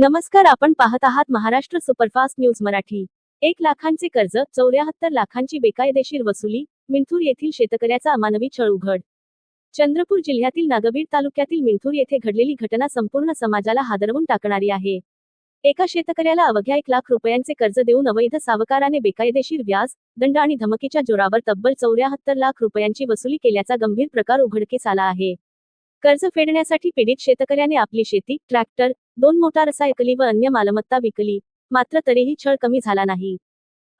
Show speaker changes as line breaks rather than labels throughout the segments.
नमस्कार आपण पाहत आहात महाराष्ट्र सुपरफास्ट न्यूज मराठी. एक लाखांचे कर्ज चौऱ्याहत्तर लाखांची बेकायदेशीर वसुली मिंथूर येथील शेतकऱ्याचा अमानवी छळ उघड. चंद्रपूर जिल्ह्यातील नागबीड तालुक्यातील मिंथूर येथे घडलेली घटना संपूर्ण समाजाला हादरवून टाकणारी आहे. एका शेतकऱ्याला अवघ्या एक लाख रुपयांचे कर्ज देऊन अवैध सावकाराने बेकायदेशीर व्याज दंड आणि धमकीच्या जोरावर तब्बल चौऱ्याहत्तर लाख रुपयांची वसुली केल्याचा गंभीर प्रकार उघडकीस आला आहे. कर्ज फेडण्यासाठी पीडित शेतकऱ्याने आपली शेती ट्रॅक्टर दोन मोटारसायकली व अन्य मालमत्ता विकली. मात्र तरीही छळ कमी झाला नाही.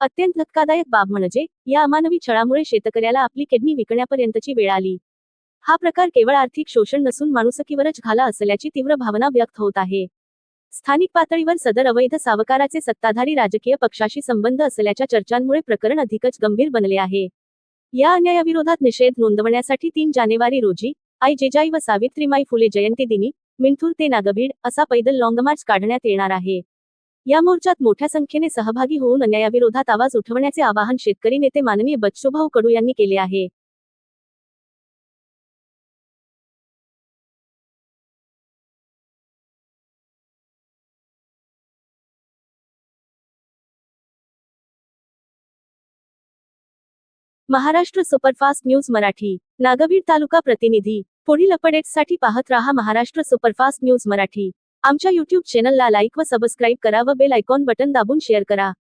अत्यंत धक्कादायक बाब म्हणजे या अमानवी छळामुळे शेतकऱ्याला आपली किडनी विकण्यापर्यंतची वेळ आली. हा प्रकार केवळ आर्थिक शोषण नसून माणुसकीवरच घाला असल्याची तीव्र भावना व्यक्त होत आहे. स्थानिक पातळीवर सदर अवैध सावकाराचे सत्ताधारी राजकीय पक्षाशी संबंध असल्याच्या चर्चांमुळे प्रकरण अधिकच गंभीर बनले आहे. या अन्यायाविरोधात निषेध नोंदवण्यासाठी तीन जानेवारी रोजी आई जेजाई व सावित्रीमाई फुले जयंती दिनी मिंथूर ते नागबीड असा पैदल लॉंग मार्च काढण्यात येणार आहे. या मोर्चात मोठ्या संख्येने सहभागी होऊन अन्यायाविरोधात आवाज उठवण्याचे आवाहन शेतकरी नेते माननीय बच्चूभाऊ कडू यांनी केले आहे. महाराष्ट्र सुपरफास्ट न्यूज मराठी नागवीर तालुका प्रतिनिधी पुढील अपडेट्ससाठी पाहत रहा महाराष्ट्र सुपरफास्ट न्यूज मराठी. आमच्या युट्यूब चॅनलला लाईक व सबस्क्राईब करा व बेल आयकॉन बटन दाबून शेअर करा.